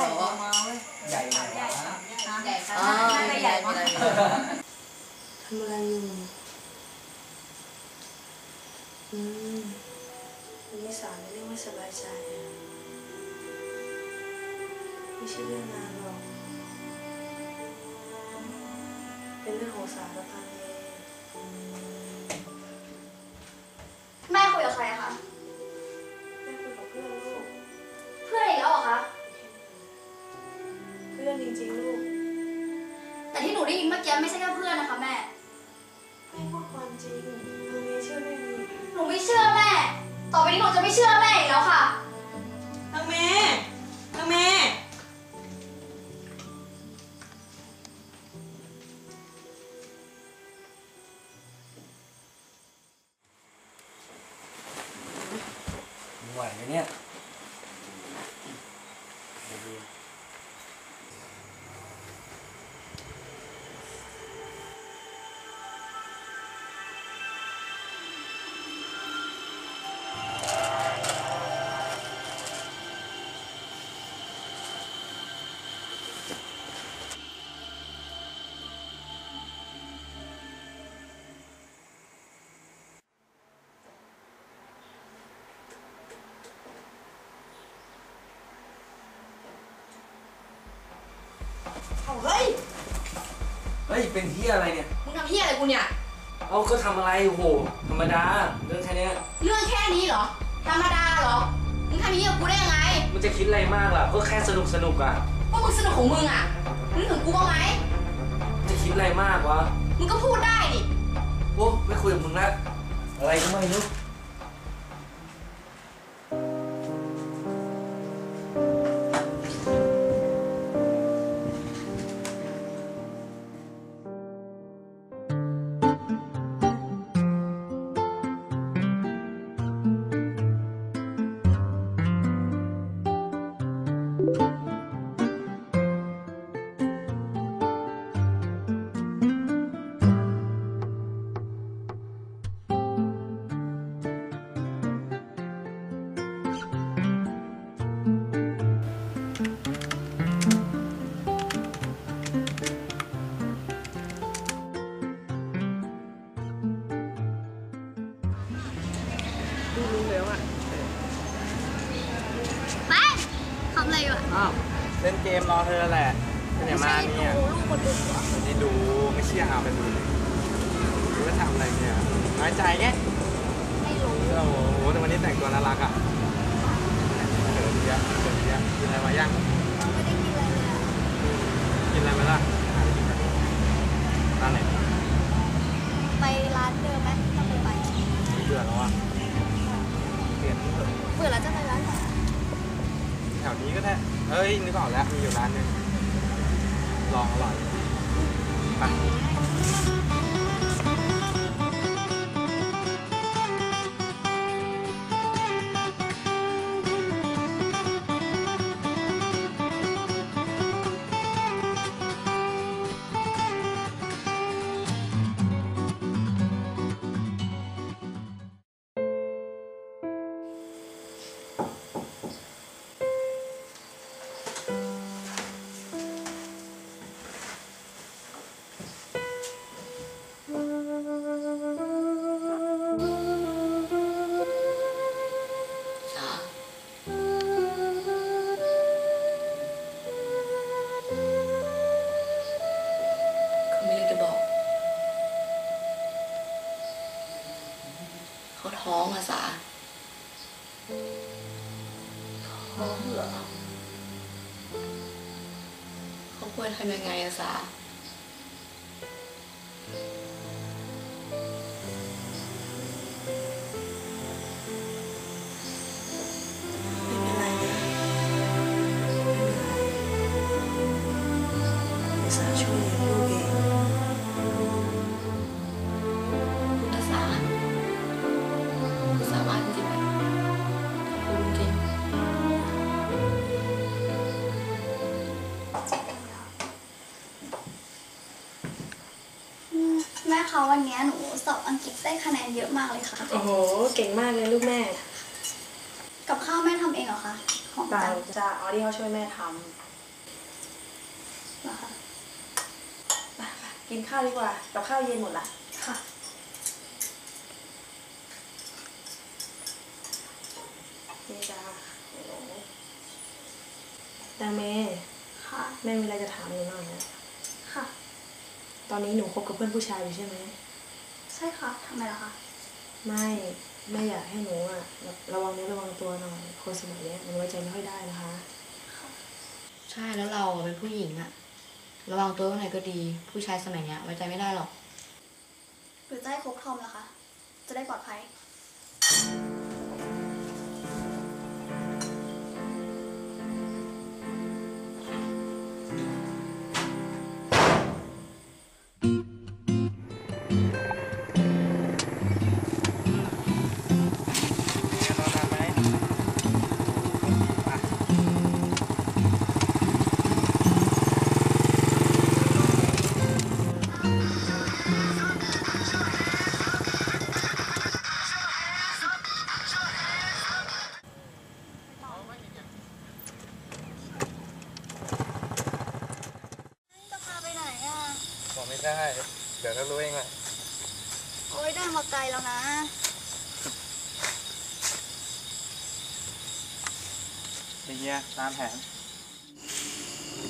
ใช้ใหญ่ออกมใหญ่ใหญ่อ๋อนาดน่าจะใหญ่มาทำอะไรอยู่อืมวันนี้สาวในเรื่องไม่สบายใจอะไม่ใช่เรื่องงานหรอกเป็นเรื่องของสาวกับพันเองแม่คุยกับใครคะ อนนะคะแม่แม่พูดความจริงตรงนี้เชื่อไม่มีหนูไม่เชื่อแม่ ต่อไปนี้หนูจะไม่เชื่อแม่อีกแล้วค่ะนางเมย์นางเมย์ไหวไหมเนี่ย เอาเฮ้ย เฮ้ย เป็นที่อะไรเนี่ย มึงทำเฮียอะไรกูเนี่ย เอาก็ทำอะไรโอ้โห ธรรมดา เรื่องแค่เนี้ยเรื่องแค่นี้เหรอ ธรรมดาเหรอ มึงทำอย่างนี้กับกูได้ยังไงมันจะคิดอะไรมากล่ะ ก็แค่สนุกสนุกอะพวกมึงสนุกของมึงอะมึงถึงกูบ้างไหม จะคิดอะไรมากวะ มึงก็พูดได้ดิ โอ้ไม่คุยกับมึงละอะไรก็ไม่รู้ รู้แล้วอะไปทำอะไรอยู่อะอ้าวเล่นเกมรอเธอแหละเป็นอย่างมาเนี่ยดูลูกคนอื่นเหรอไม่ดูไม่เชื่อเอาไปดูรู้ว่าทำอะไรเนี่ยน้อยใจไงไม่รู้โอ้โหแต่วันนี้แต่งตัวน่ารักอะเกิดเยอะเกิดเยอะกินอะไรมายังไม่ได้กินอะไรเลยอะกินอะไรมาล่ะหาอะไรกินกันร้านไหนไปร้านเดิมไหมต้องไปอแล้วอะเปลี่ยน ปิดแล้วจะไปร้านไหนแถวนี้ก็ได้ เฮ้ยนึกออกแล้วมีอยู่ร้านหนึงลองอร่อยไป ทำยังไงอะสา แม่คะ วันนี้หนูสอบอังกฤษได้คะแนนเยอะมากเลยค่ะ โอ้โห เก่งมากเลยลูกแม่ กับข้าวแม่ทำเองเหรอคะ ของเปล่าจันจะเอาที่เขาช่วยแม่ทเหรอคะำไปไปกินข้าวดีกว่า กับข้าวเย็นหมดละ ค่ะ นี่จ้าโอ้โหดาเมค่ะ แม่มีอะไรจะถามหนูหน่อยนะค่ะ ตอนนี้หนูคบกับเพื่อนผู้ชายอยู่ใช่ไหมใช่ค่ะทำไมล่ะคะไม่แม่อยากให้หนูอะระระวังเนื้อระวังตัวหน่อยคนสมัยเนี้ยมันไว้ใจไม่ค่อยได้นะคะ ใช่แล้วเราอะเป็นผู้หญิงอะระวังตัวไว้หน่อยก็ดี ผู้ชายสมัยเนี้ยไว้ใจไม่ได้หรอก หรือจะให้คบทอมล่ะคะ จะได้ปลอดภัย เป็นเงี้ยตามแผน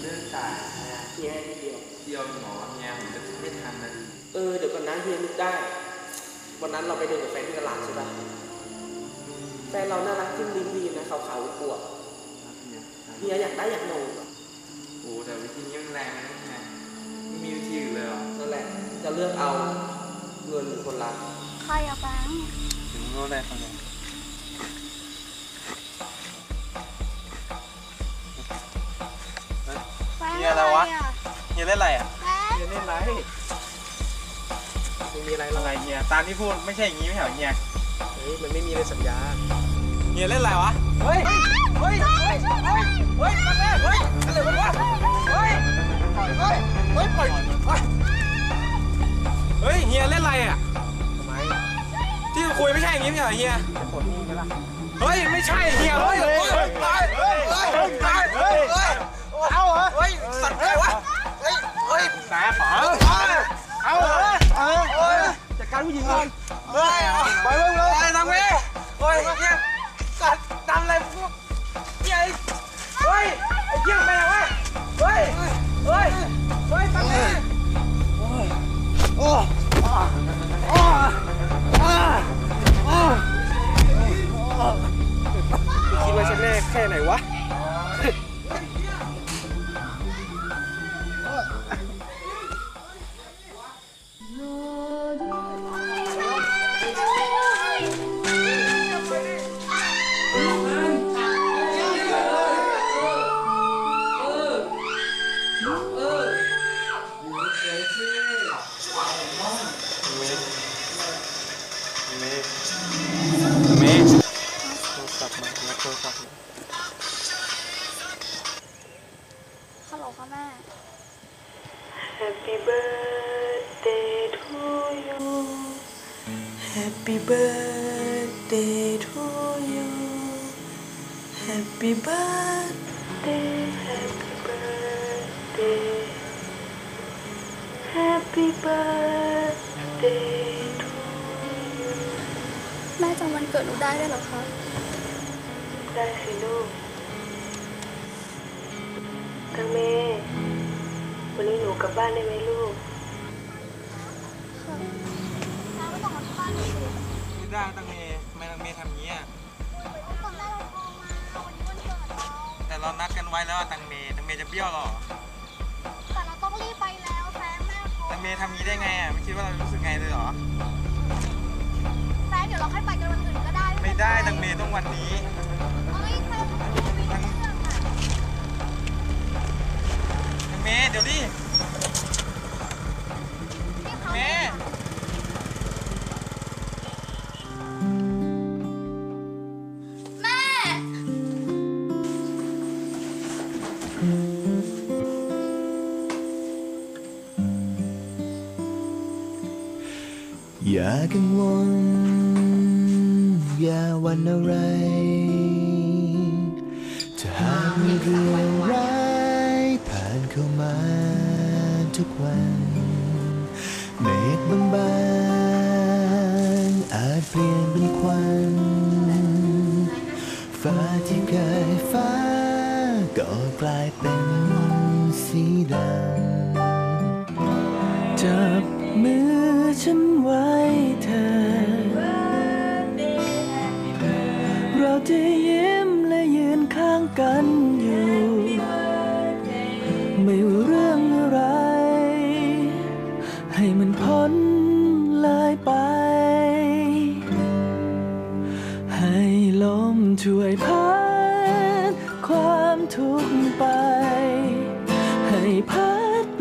เรื่องจ่ายนะเฮียนิดเดียว เดียวหมอเงี้ยผมจะไม่ทันนะเออเดี๋ยวก่อนนะเฮียนึกได้ วันนั้นเราไปเดินกับแฟนที่ตลาดใช่ปะแฟนเราน่ารักจิ้มลิ้มดีนะขาวๆอวบๆเฮียอยากได้อยากโหนงโอ้แต่วิธีนี้มันแรงนะไงไม่มีวิธีอื่นเลยเหรอนั่นแหละจะเลือกเอาเงินหรือคนรัก ใครอะแบงค์ถึงรู้ได้ทำไง อะไรวะเฮียเล่นอะไรอะแบงค์เฮียเล่นอะไรไม่มีอะไรหรอะอกไรเฮียตามที่พูดไม่ใช่อย่างนี้ไม่ใช่เหรอเฮียเฮ้ยมันไม่มีในสัญญาเฮียเล่นอะไรวะเฮ้ยเฮ้ยเฮ้ยเฮ้ยเฮ้ยมาแม่เฮ้ยอะไรวะเฮ้ยเฮ้ยเฮ้ยปล่อยเฮ้ยเฮ้ยเฮียเล่นอะไรอะทำไมที่คุยไม่ใช่อย่างนี้ไม่ใช่เหรอเฮียจะปลดหนี้ไหมล่ะเฮ้ยไม่ใช่เฮียเฮ้ยเฮ้ยเฮ้ยเฮ้ย เฮ้ยเฮ้ยเฮ้ยเอาเหรอเฮ้ยสัตว์อะไรวะเฮ้ยเฮ้ยแสบเหรอเอาเหรอเอาเฮ้ยจัดการผู้หญิงก่อนเฮ้ยไปมึงเลยไปทางเว้ยเฮ้ยเฮียสัตว์ทำอะไรพวกเฮียเฮ้ยไอ้เฮียไปไหนวะเฮ้ยเฮ้ยเฮ้ยตังเว้ยคิดว่าฉันแน่แค่ไหนวะ Happy birthday to you Happy birthday Happy birthday Happy birthday to แม่จำวันเกิดหนูได้ได้วยเหรอคะ ได้สิลูกตังเมวันนี้หนูกลับบ้านได้ไหมลูก ไม่ได้ตังเมย์ทำไมตังเมย์ทำอย่างนี้อะแต่เรานัดกันไว้แล้วอะตังเมย์ตังเมย์จะเบี้ยวเหรอแต่เราต้องรีบไปแล้วแฟนแม่เขาตังเมย์ทำอย่างนี้ได้ไงอะไม่คิดว่าเราจะรู้สึกไงเลยเหรอ แฟนเดี๋ยวเราค่อยไปกันวันอื่นก็ได้ไม่ได้ตังเมย์ต้องวันนี้เอ้ยแฟนมันไม่รู้เรื่องอะตังเมย์เดี๋ยวดิ กังวล อย่าหวันอะไร ถ้าหากมีเรื่องร้ายผ่านเข้ามาทุกวันเมฆบางๆอาจเปลี่ยนเป็นควันฟ้าที่เคยฟ้าก็กลาย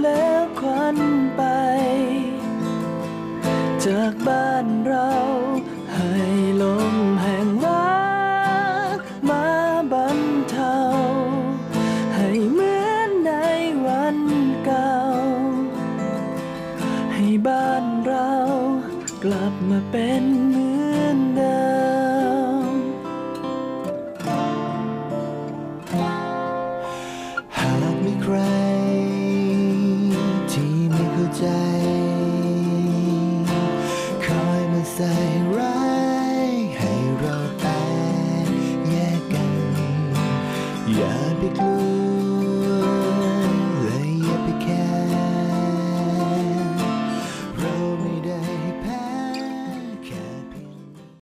แล้วควันไป จากบ้านเรา